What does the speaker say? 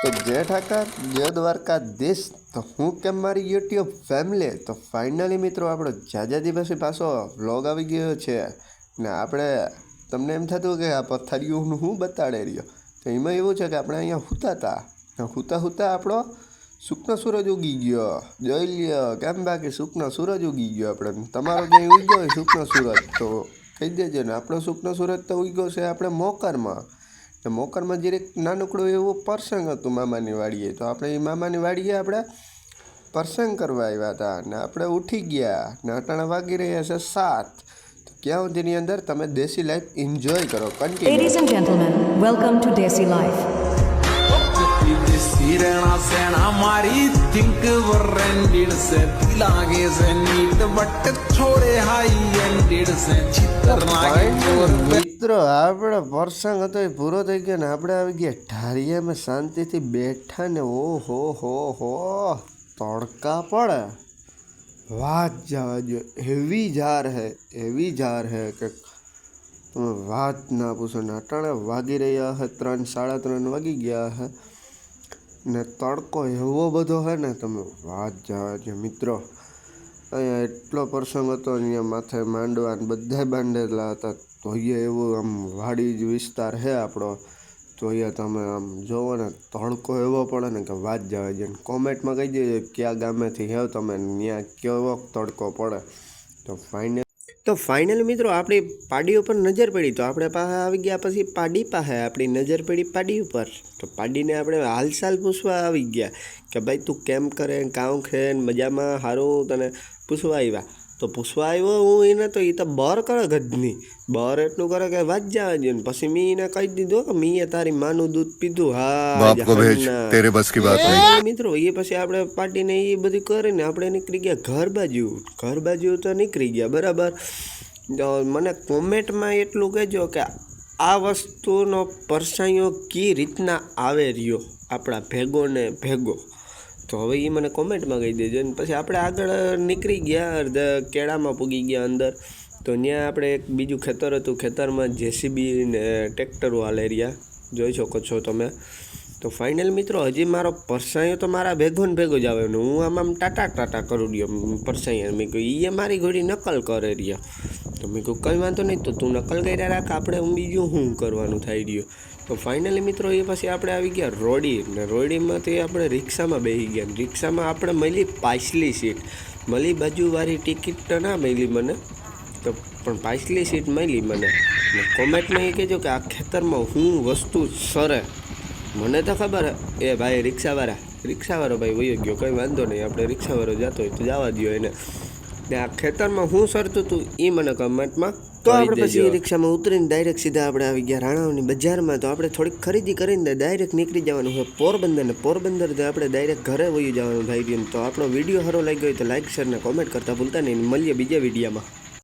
તો જય ઠાકર, જય દ્વારકાધીશ તો હું કેમ મારી યુટ્યુબ ફેમિલી તો ફાઇનલી મિત્રો આપણો જાજા દિવસે પાછો વ્લોગ આવી ગયો છે. ને આપણે, તમને એમ થતું કે આ પથ્થરિયું હું બતાડે રહ્યો? તો એમાં એવું છે કે આપણે અહીંયા હુતા હતા. હુતા સૂતા આપણો સુકનો સૂરજ ઉગી ગયો. જોઈ લ્યો, કેમ બાકી સુકનો સૂરજ ઉગી ગયો આપણે? તમારો જે ઉગ્યો હોય સુકનો સૂરજ, તો કહી દેજો ને, આપણો સુકનો સૂરજ તો ઉગ્યો છે આપણે મોકરમાં. મોકરમાં જરીક નાનકડો એવો પ્રસંગ હતું મામાની વાડીએ તો આપણે એ મામાની વાડીએ આપણે પ્રસંગ કરવા આવ્યા હતા ને આપણે ઉઠી ગયા ને અટાણા વાગી રહ્યા છે સાત. તો ક્યાં સુધીની અંદર તમે દેશી લાઈફ એન્જોય કરો કન્ટિન્યુ લેડીઝ એન્ડ છોડે ચિતર નાગે મિત્રો, આપણે પ્રસંગ હતો એ પૂરો થઈ ગયો ને આપણે આવી ગયા ઢારિયામાં શાંતિથી બેઠા ને ઓ હો હો હો તડકા પડે. વાત જવા દો એવી જાર હે, એવી જાર હે કે તમે વાત ના પૂછો. ને અટાણે વાગી રહ્યા હે, ત્રણ, સાડા ત્રણ વાગી ગયા હે. ને તડકો એવો બધો હે ને, તમે વાત જવા દો મિત્રો. અહીંયા એટલો પ્રસંગ હતો, અહીંયા માથે માંડવા બધા બાંધેલા હતા. તો અહીંયા એવું આમ વાડી જ વિસ્તાર છે આપણો. તો અહીંયા તમે આમ જોવો ને તડકો એવો પડે ને કે વાત જવા દે કોમેન્ટમાં કહી દેજો કયા ગામેથી હેવ તમે ત્યાં કેવો તડકો પડે. તો ફાઇનલ તો ફાઇનલ મિત્રો આપણી પાડી ઉપર નજર પડી. તો આપણે પાસે આવી ગયા પછી પાડી પાસે આપણી નજર પડી પાડી ઉપર. તો પાડીને આપણે હાલચાલ પૂછવા આવી ગયા કે ભાઈ તું કેમ કરે કાઉ ખે મજામાં, સારું? તને પૂછવા આવ્યા. તો પૂછવા આવ્યો હું એને તો એ તો બર કરે ગધની બર એટલું કરે કે વાત જવા દે ને પછી મી એને કહી દીધો કે મીએ તારી માનું દૂધ પીધું. હા મિત્રો એ પછી આપણે પાર્ટીને એ બધું કરીને આપણે નીકળી ગયા ઘર બાજુ. ઘર બાજુ તો નીકળી ગયા બરાબર. મને કોમેન્ટમાં એટલું કહેજો કે આ વસ્તુનો પરસાયો કઈ રીતના આવે રહ્યો આપણા ભેગો ને ભેગો. તો હવે એ મને કોમેન્ટમાં કહી દેજો. ને પછી આપણે આગળ નીકળી ગયા અડધા કેળામાં પૂગી ગયા અંદર. તો ત્યાં આપણે એક બીજું ખેતર હતું. ખેતરમાં જેસીબી ને ટ્રેક્ટરો હાલે રહ્યા. જોઈ શકો છો તમે. તો ફાઇનલ મિત્રો, હજી મારો પરસાયો તો મારા ભેગો ને ભેગો જ આવે. હું આમ આમ ટાટા ટાટા કરું રહ્યો. પરસાયા. મેં કહ્યું એ મારી ઘોડી નકલ કરે રહ્યા. તો મેં કહ્યું કંઈ વાંધો નહીં, તો તું નકલ કર્યા રાખ, આપણે બીજું શું કરવાનું થઈ ગયું તો ફાઇનલી મિત્રો, એ પછી આપણે આવી ગયા રોડી. ને રોડીમાંથી આપણે રિક્ષામાં બેસી ગયા. રિક્ષામાં આપણે મળી પાછલી સીટ. મળી બાજુવાળી ટિકિટ તો ના મળી મને. તો પણ પાછલી સીટ મળી મને. ને કોમેન્ટમાં એ કહેજો કે આ ખેતરમાં હું વસ્તુ સરે. મને તો ખબર એ ભાઈ રિક્ષાવાળા. રિક્ષાવાળો ભાઈ વયો ગયો, કંઈ વાંધો નહીં, આપણે રિક્ષાવાળો જતો હોય તો જવા દો એને. ને આ ખેતરમાં હું સરતું હતું એ મને કમેન્ટમાં તો આપણે પછી રિક્ષામાં ઉતરીને ડાયરેક્ટ સીધા આપણે આવી ગયા રાણાઓની બજારમાં તો આપણે થોડીક ખરીદી કરીને ડાયરેક્ટ નીકળી જવાનું હોય પોરબંદર ને પોરબંદરથી આપણે ડાયરેક્ટ ઘરે વયું જવાનું થઈ ગયું તો આપણો વીડિયો સારો લાગ્યો હોય તો લાઈક શેર ને કોમેન્ટ કરતા ભૂલતા નહીં. મળીએ બીજા વિડીયોમાં.